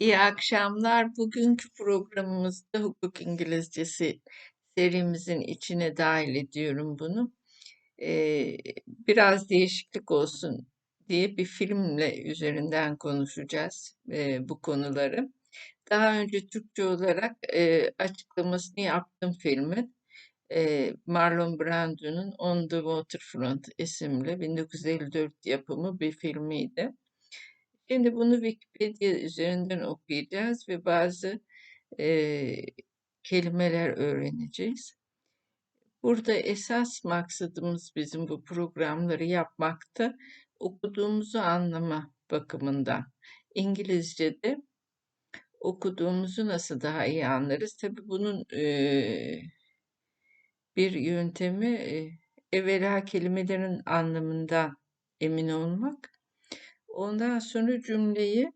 İyi akşamlar. Bugünkü programımızda hukuk İngilizcesi serimizin içine dahil ediyorum bunu. Ee, biraz değişiklik olsun diye bir filmle üzerinden konuşacağız e, bu konuları. Daha önce Türkçe olarak e, açıklamasını yaptım filmin. E, Marlon Brando'nun On the Waterfront isimli 1954 yapımı bir filmiydi. Şimdi bunu Wikipedia üzerinden okuyacağız ve bazı e, kelimeler öğreneceğiz. Burada esas maksadımız bizim bu programları yapmakta okuduğumuzu anlama bakımından. İngilizce'de okuduğumuzu nasıl daha iyi anlarız? Tabii bunun e, bir yöntemi e, evvela kelimelerin anlamından emin olmak. Ondan sonra cümleyi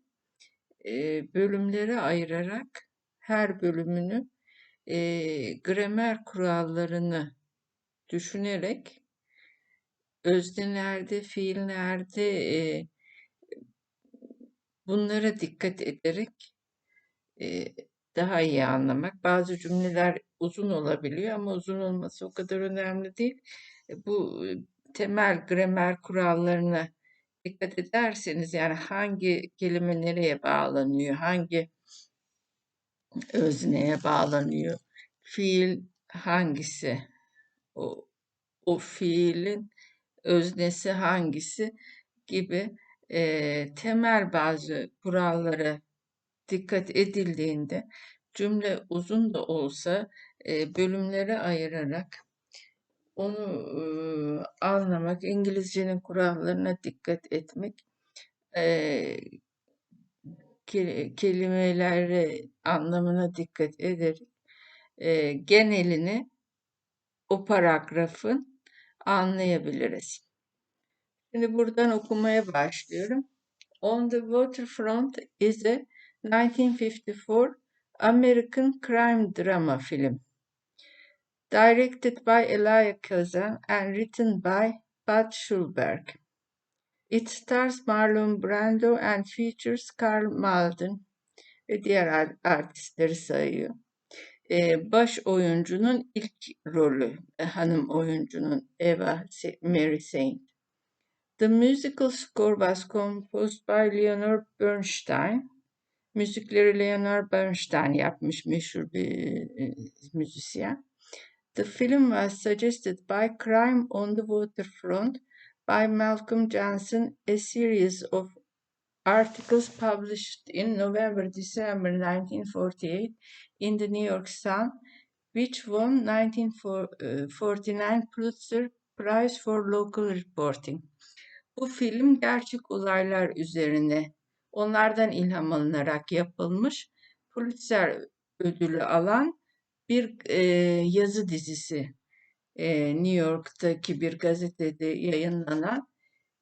e, bölümlere ayırarak her bölümünü e, gramer kurallarını düşünerek öznelerde, fiillerde e, bunlara dikkat ederek e, daha iyi anlamak. Bazı cümleler uzun olabiliyor ama uzun olması o kadar önemli değil. Bu temel gramer kurallarına dikkat ederseniz yani hangi kelime nereye bağlanıyor, hangi özneye bağlanıyor, fiil hangisi, o, o fiilin öznesi hangisi gibi e, temel bazı kurallara dikkat edildiğinde cümle uzun da olsa e, bölümlere ayırarak onu e, anlamak, İngilizcenin kurallarına dikkat etmek, e, kelimeleri anlamına dikkat ederek e, genelini o paragrafın anlayabiliriz. Şimdi buradan okumaya başlıyorum. On the Waterfront is a 1954 American crime drama film. Directed by Elia Kazan and written by Bud Schulberg. It stars Marlon Brando and features Carl Malden ve diğer artistleri sayıyor. Ee, baş oyuncunun ilk rolü, e, hanım oyuncunun Eva Mary Saint. The musical score was composed by Leonard Bernstein. Müzikleri Leonard Bernstein yapmış meşhur bir e, müzisyen. The film was suggested by Crime on the Waterfront by Malcolm Johnson, a series of articles published in November-December 1948 in the New York Sun, which won 1949 Pulitzer Prize for Local Reporting. Bu film gerçek olaylar üzerine onlardan ilham alınarak yapılmış Pulitzer ödülü alan bir e, yazı dizisi e, New York'taki bir gazetede yayınlanan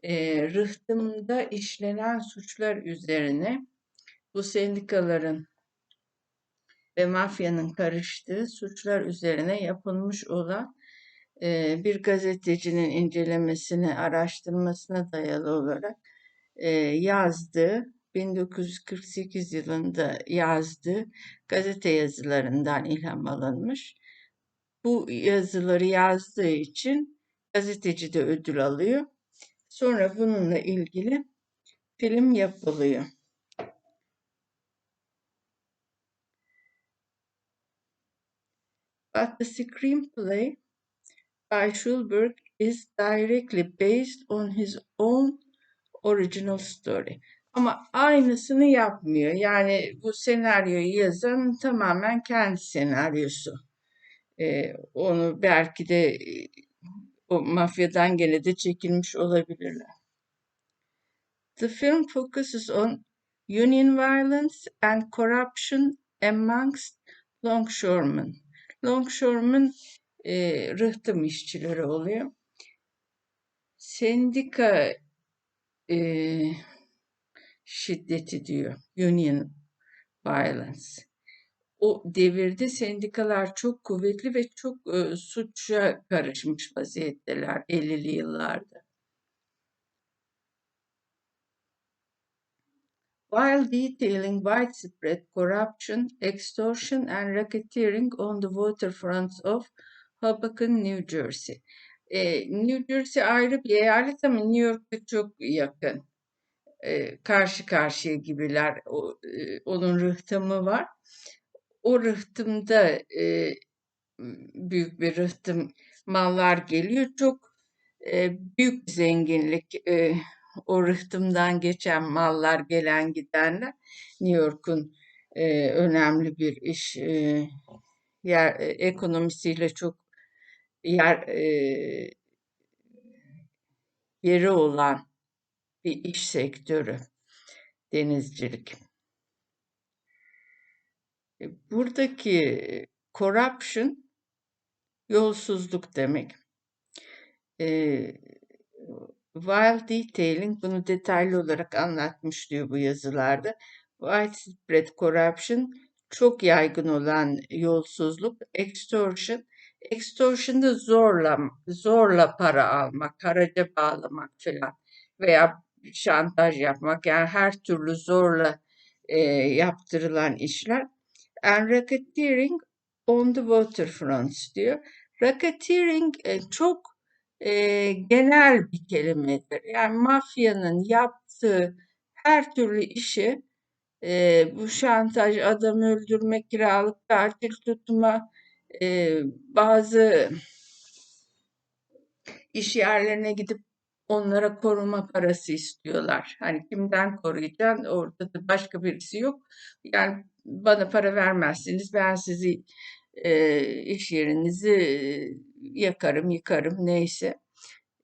e, rıhtımda işlenen suçlar üzerine bu sendikaların ve mafyanın karıştığı suçlar üzerine yapılmış olan e, bir gazetecinin incelemesine, araştırmasına dayalı olarak e, yazdığı 1948 yılında yazdığı gazete yazılarından ilham alınmış. Bu yazıları yazdığı için gazeteci de ödül alıyor. Sonra bununla ilgili film yapılıyor. But the screenplay by Schulberg is directly based on his own original story. Ama aynısını yapmıyor. Yani bu senaryoyu yazan tamamen kendi senaryosu. Ee, onu belki de o mafyadan gene de çekilmiş olabilirler. The film focuses on union violence and corruption amongst longshoremen. Longshoremen e, rıhtım işçileri oluyor. Sendika e, şiddeti diyor. Union violence o devirde sendikalar çok kuvvetli ve çok e, suça karışmış vaziyetteler 50'li yıllarda. while detailing widespread corruption, extortion, and racketeering on the waterfronts of Hoboken, New Jersey. E, New Jersey ayrı bir eyalet ama New York'a çok yakın. E, karşı karşıya gibiler. E, onun rıhtımı var. O rıhtımda e, büyük bir rıhtım mallar geliyor. Çok büyük zenginlik. O rıhtımdan geçen mallar gelen gidenler New York'un önemli bir iş yer ekonomisiyle çok yer yeri olan bir iş sektörü denizcilik. E, buradaki corruption yolsuzluk demek. E, while detailing bunu detaylı olarak anlatmış diyor bu yazılarda. Widespread corruption çok yaygın olan yolsuzluk, extortion, extortion da zorla, zorla para almak, haraca bağlamak falan veya şantaj yapmak yani her türlü zorla e, yaptırılan işler. And racketeering on the waterfronts diyor. Racketeering e, çok e, genel bir kelimedir. Yani mafyanın yaptığı her türlü işi e, bu şantaj, adam öldürme, kiralık katil tutma, e, bazı iş yerlerine gidip onlara koruma parası istiyorlar. Hani kimden koruyacaksın? Orada da başka birisi yok. Yani bana para vermezsiniz, ben sizi e, iş yerinizi yakarım, yıkarım neyse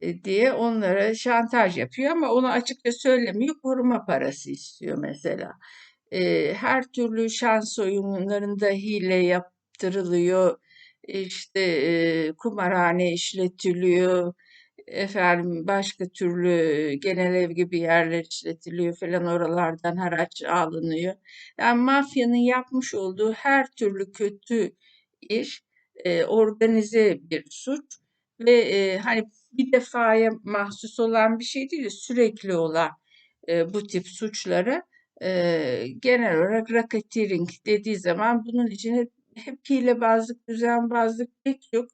e, diye onlara şantaj yapıyor ama onu açıkça söylemiyor. Koruma parası istiyor mesela. E, her türlü şans oyunlarında hile yaptırılıyor. İşte e, kumarhane işletiliyor efendim başka türlü genel ev gibi yerler işletiliyor falan oralardan haraç alınıyor. Yani mafyanın yapmış olduğu her türlü kötü iş e, organize bir suç ve e, hani bir defaya mahsus olan bir şey değil sürekli olan e, bu tip suçlara e, genel olarak racketeering dediği zaman bunun içine hep hilebazlık, düzenbazlık pek çok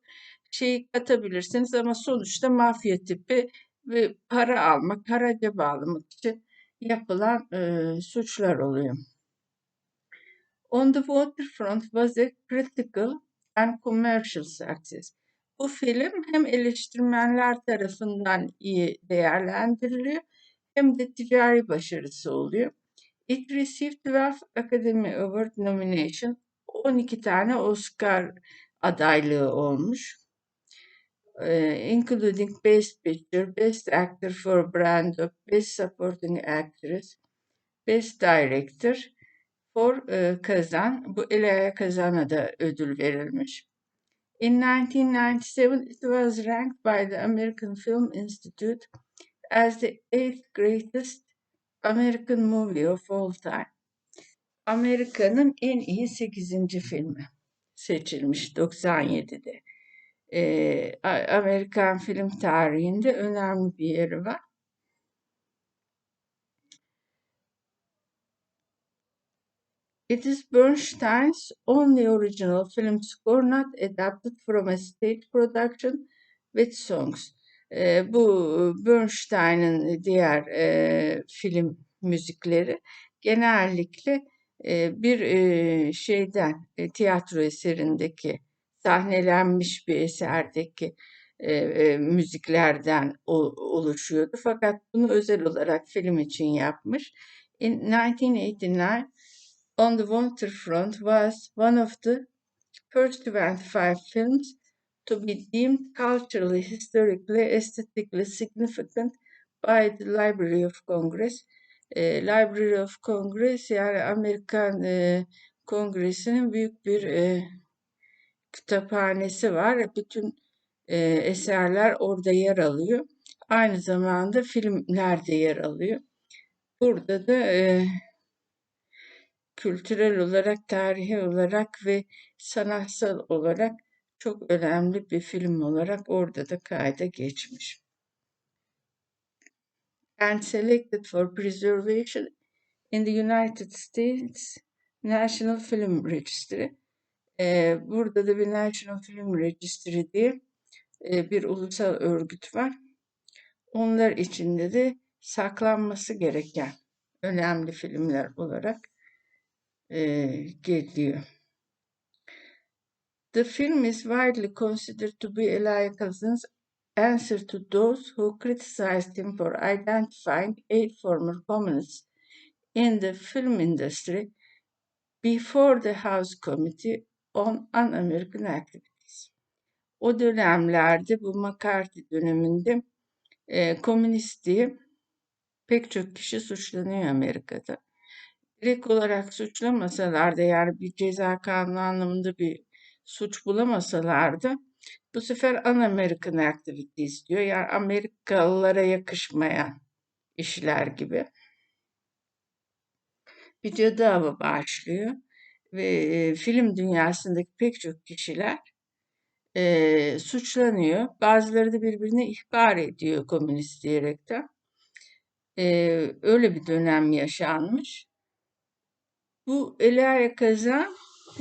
şeyi katabilirsiniz ama sonuçta mafya tipi ve para almak, haraca bağlamak için yapılan e, suçlar oluyor. On the Waterfront was a critical and commercial success. Bu film hem eleştirmenler tarafından iyi değerlendiriliyor hem de ticari başarısı oluyor. It received 12 Academy Award nomination, 12 tane Oscar adaylığı olmuş. İncluding Best Picture, Best Actor for Brando, Best Supporting Actress, Best Director for Kazan. Bu Elia Kazan'a da ödül verilmiş. In 1997, it was ranked by the American Film Institute as the eighth greatest American movie of all time. Amerika'nın en iyi 8. filmi seçilmiş 97'de e, Amerikan film tarihinde önemli bir yeri var. It is Bernstein's only original film score not adapted from a stage production with songs. E, bu Bernstein'in diğer e, film müzikleri genellikle e, bir e, şeyden e, tiyatro eserindeki sahnelenmiş bir eserdeki e, e, müziklerden o, oluşuyordu. Fakat bunu özel olarak film için yapmış. In 1989, On the Waterfront was one of the first 25 films to be deemed culturally, historically, aesthetically significant by the Library of Congress. E, Library of Congress yani Amerikan e, Kongresi'nin büyük bir e, kütüphanesi var. Bütün e, eserler orada yer alıyor. Aynı zamanda filmler de yer alıyor. Burada da e, kültürel olarak, tarihi olarak ve sanatsal olarak çok önemli bir film olarak orada da kayda geçmiş. And selected for preservation in the United States National Film Registry. Ee, burada da bir National Film Registry diye e, bir ulusal örgüt var. Onlar içinde de saklanması gereken önemli filmler olarak e, geliyor. The film is widely considered to be Elia Kazan's answer to those who criticized him for identifying eight former communists in the film industry before the House Committee on Un-American Activities. O dönemlerde bu McCarthy döneminde e, komünist pek çok kişi suçlanıyor Amerika'da. Direkt olarak suçlamasalar da yani bir ceza kanunu anlamında bir suç bulamasalar da bu sefer Un-American Activities diyor. Yani Amerikalılara yakışmayan işler gibi. Bir cadı başlıyor ve film dünyasındaki pek çok kişiler e, suçlanıyor. Bazıları da birbirine ihbar ediyor komünist diyerekten. E, öyle bir dönem yaşanmış. Bu Elia Kazan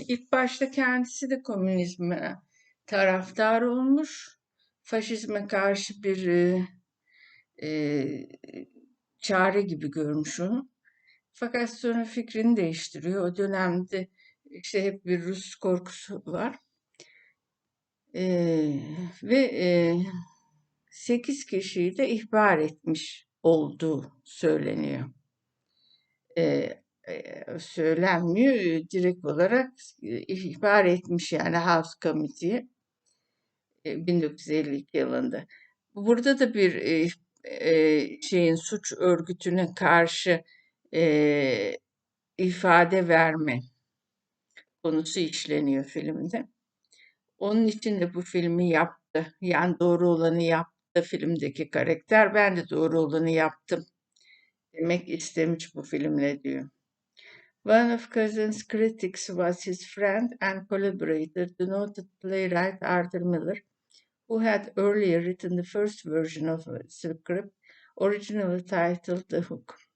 ilk başta kendisi de komünizme taraftar olmuş. Faşizme karşı bir e, çare gibi görmüş onu. Fakat sonra fikrini değiştiriyor. O dönemde işte hep bir Rus korkusu var. Ee, ve e, 8 kişiyi de ihbar etmiş olduğu söyleniyor. Ee, söylenmiyor. Direkt olarak ihbar etmiş yani House Committee'ye e, 1952 yılında. Burada da bir şeyin suç örgütüne karşı ifade verme konusu işleniyor filmde. Onun için de bu filmi yaptı. Yani doğru olanı yaptı filmdeki karakter. Ben de doğru olanı yaptım demek istemiş bu filmle diyor. One of Cousin's critics was his friend and collaborator, the noted playwright Arthur Miller, who had earlier written the first version of the script, originally titled The Hook.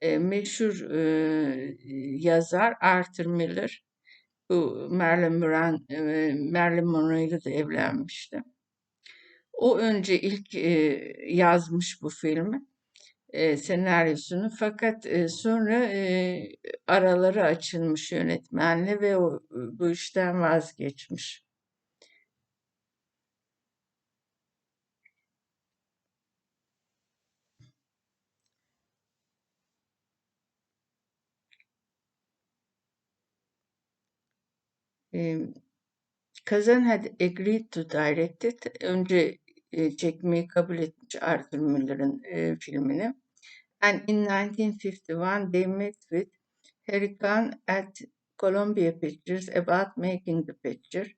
E, meşhur e, yazar Arthur Miller, bu Marilyn, Monroe, e, Marilyn Monroe ile de evlenmişti. O önce ilk e, yazmış bu filmi e, senaryosunu fakat e, sonra e, araları açılmış yönetmenle ve o bu işten vazgeçmiş. Kazan had agreed to direct it. Önce e, çekmeyi kabul etmiş Arthur Miller'ın e, filmini. And in 1951 they met with Harry Kahn at Columbia Pictures about making the picture.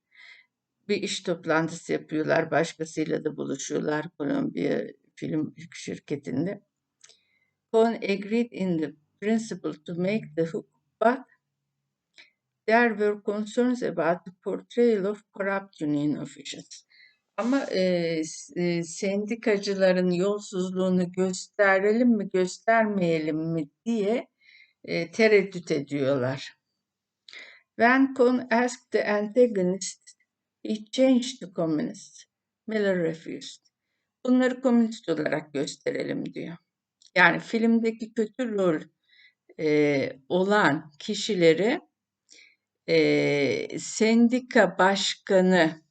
Bir iş toplantısı yapıyorlar. Başkasıyla da buluşuyorlar Columbia Film Şirketi'nde. Cohn agreed in the principle to make the hook, but there were concerns about the portrayal of corrupt union officials. Ama e, e, sendikacıların yolsuzluğunu gösterelim mi göstermeyelim mi diye e, tereddüt ediyorlar. When Cohn asked the antagonist, he changed to communist. Miller refused. Bunları komünist olarak gösterelim diyor. Yani filmdeki kötü rol e, olan kişileri e, sendika başkanı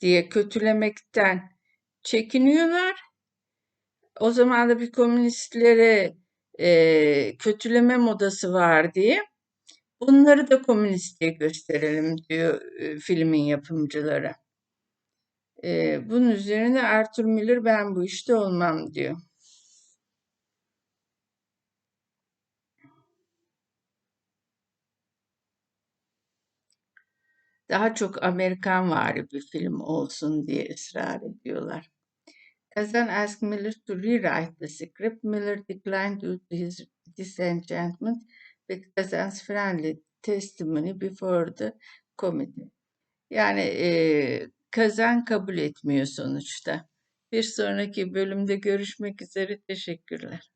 diye kötülemekten çekiniyorlar. O zaman da bir komünistlere e, kötüleme modası var diye bunları da komünist diye gösterelim diyor e, filmin yapımcıları. E, bunun üzerine Arthur Miller ben bu işte olmam diyor. Daha çok Amerikan vari bir film olsun diye ısrar ediyorlar. Kazan asked Miller to rewrite the script. Miller declined due to his disenchantment with Kazan's friendly testimony before the committee. Yani e, Kazan kabul etmiyor sonuçta. Bir sonraki bölümde görüşmek üzere. Teşekkürler.